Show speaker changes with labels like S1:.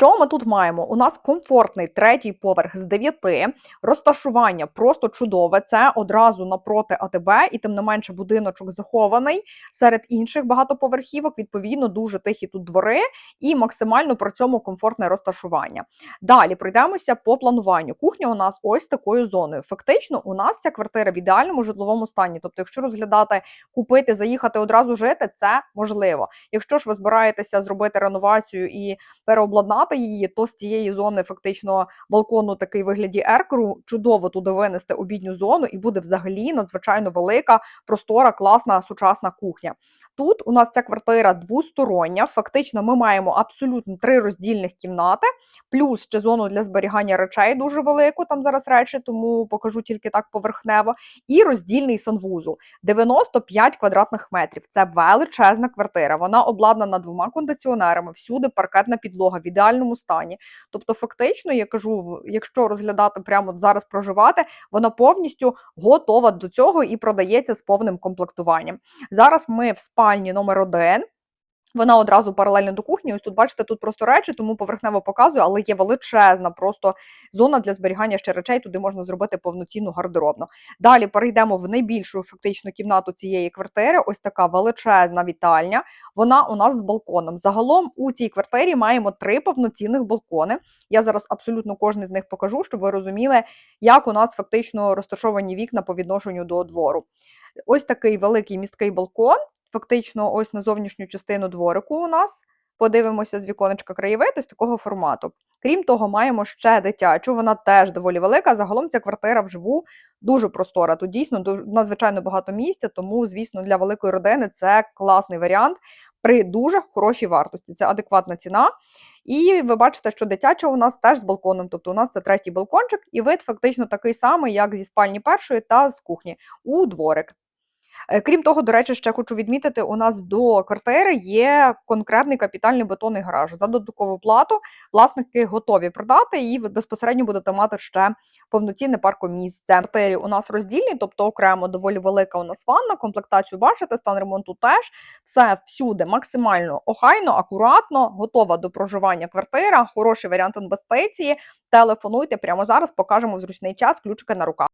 S1: Що ми тут маємо? У нас комфортний третій поверх з 9, розташування просто чудове. Це одразу напроти АТБ, і тим не менше будиночок захований серед інших багатоповерхівок. Відповідно, дуже тихі тут двори і максимально при цьому комфортне розташування. Далі пройдемося по плануванню. Кухня у нас ось такою зоною. Фактично, у нас ця квартира в ідеальному житловому стані. Тобто, якщо розглядати купити, заїхати одразу жити, це можливо. Якщо ж ви збираєтеся зробити реновацію і переобладнати її, то з цієї зони фактично балкону такий вигляді еркеру чудово туди винести обідню зону, і буде взагалі надзвичайно велика, простора, класна сучасна кухня. Тут у нас ця квартира двостороння. Фактично, ми маємо абсолютно три роздільних кімнати, плюс ще зону для зберігання речей дуже велику. Там зараз речі, тому покажу тільки так поверхнево. І роздільний санвузол 95 квадратних метрів. Це величезна квартира. Вона обладнана двома кондиціонерами, всюди паркетна підлога в ідеальному стані. Тобто, фактично, я кажу, якщо розглядати прямо зараз проживати, вона повністю готова до цього і продається з повним комплектуванням. Зараз ми в спальні номер 1 вона одразу паралельно до кухні. Ось тут бачите, тут просто речі, тому поверхнево показую, але є величезна просто зона для зберігання ще речей. Туди можна зробити повноцінну гардеробну. Далі перейдемо в найбільшу фактично кімнату цієї квартири. Ось така величезна вітальня. Вона у нас з балконом. Загалом у цій квартирі маємо три повноцінних балкони. Я зараз абсолютно кожен з них покажу, щоб ви розуміли, як у нас фактично розташовані вікна по відношенню до двору. Ось такий великий місткий балкон фактично ось на зовнішню частину дворику у нас. Подивимося з віконечка краєвид ось такого формату. Крім того, маємо ще дитячу, вона теж доволі велика. Загалом ця квартира вживу дуже простора. Тут дійсно надзвичайно багато місця, тому, звісно, для великої родини це класний варіант при дуже хорошій вартості. Це адекватна ціна. І ви бачите, що дитяча у нас теж з балконом, тобто у нас це третій балкончик, і вид фактично такий самий, як зі спальні першої та з кухні у дворик. Е, крім того, до речі, ще хочу відмітити: у нас до квартири є конкретний капітальний бетонний гараж. За додаткову плату власники готові продати і ви безпосередньо будете мати ще повноцінне паркомісце. Квартирі у нас роздільні, тобто окремо доволі велика у нас ванна, комплектацію бачите, стан ремонту теж все всюди максимально охайно, акуратно, готова до проживання квартира, хороший варіант інвестиції. Телефонуйте прямо зараз, покажемо в зручний час ключики на руках.